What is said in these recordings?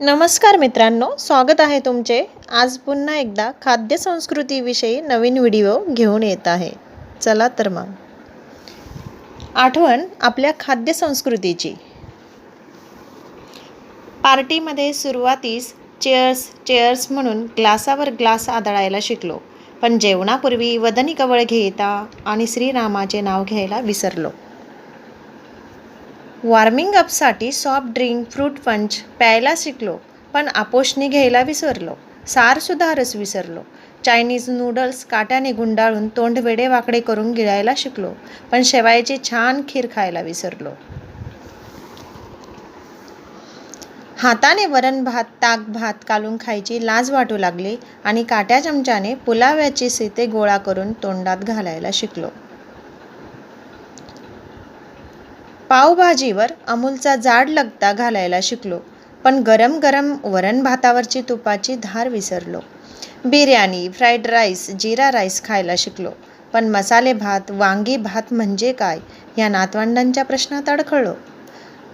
नमस्कार मित्रांनो स्वागत आहे तुमचे. आज पुन्हा एकदा खाद्य संस्कृतीविषयी नवीन व्हिडिओ घेऊन येत आहे. चला तर मग. आठवण आपल्या खाद्य संस्कृतीची. पार्टीमध्ये सुरुवातीस चेअर्स चेअर्स म्हणून ग्लासावर ग्लास आदळायला शिकलो. पण जेवणापूर्वी वदनी कवळ घेता आणि श्रीरामाचे नाव घ्यायला विसरलो. वॉर्मिंग अपसाठी सॉफ्ट ड्रिंक फ्रूट पंच प्यायला शिकलो पण आपोषणी घ्यायला विसरलो सारसुद्धा रस विसरलो. चायनीज नूडल्स काट्याने गुंडाळून तोंड वेडे वाकडे करून गिळायला शिकलो पण शेवायची छान खीर खायला विसरलो. हाताने वरण भात ताक भात कालून खायची लाज वाटू लागली आणि काट्या चमच्याने पुलाव्याची सीते गोळा करून तोंडात घालायला शिकलो. पावभाजीवर अमूलचा जाड लगता घालायला शिकलो पण गरम गरम वरण भातावरची तुपाची धार विसरलो. Biryani fried rice jeera rice खायला शिकलो पण मसाले भात वांगी भात म्हणजे काय या नातवंडांच्या प्रश्नात अडखळलो.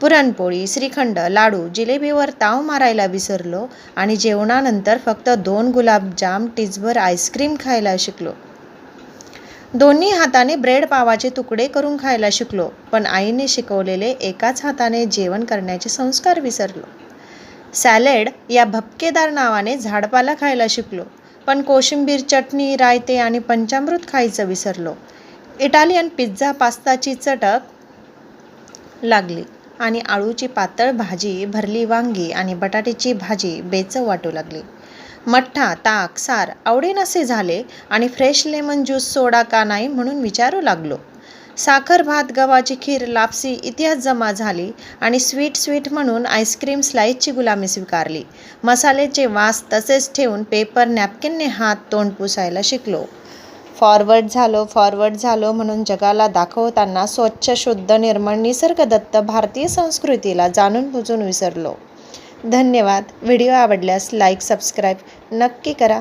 पुरणपोळी श्रीखंड लाडू जिलेबीवर ताव मारायला विसरलो आणि जेवणानंतर फक्त दोन गुलाबजाम टिचभर आईस्क्रीम खायला शिकलो. दोन्ही हाताने ब्रेड पावाचे तुकडे करून खायला शिकलो पण आईने शिकवलेले एकाच हाताने जेवण करण्याचे संस्कार विसरलो. सॅलेड या भपकेदार नावाने झाडपाला खायला शिकलो पण कोशिंबीर चटणी रायते आणि पंचामृत खायचं विसरलो. इटालियन पिझ्झा पास्ताची चटक लागली आणि आळूची पातळ भाजी भरली वांगी आणि बटाट्याची भाजी बेचव वाटू लागली. मठ्ठा ताक सार आवडेनसे झाले आणि फ्रेश लेमन ज्यूस सोडा का नाही म्हणून विचारू लागलो. साखर भात गव्हाची खीर लापसी इतिहास जमा झाली आणि स्वीट स्वीट म्हणून आईस्क्रीम स्लाईसची गुलामी स्वीकारली. मसाल्याचे वास तसेच ठेवून पेपर नॅपकिनने हात तोंड पुसायला शिकलो. फॉरवर्ड झालो फॉरवर्ड झालो म्हणून जगाला दाखवताना स्वच्छ शुद्ध निर्मळ निसर्गदत्त भारतीय संस्कृतीला जाणून बुजून विसरलो. धन्यवाद. व्हिडिओ आवडल्यास लाईक सबस्क्राईब नक्की करा.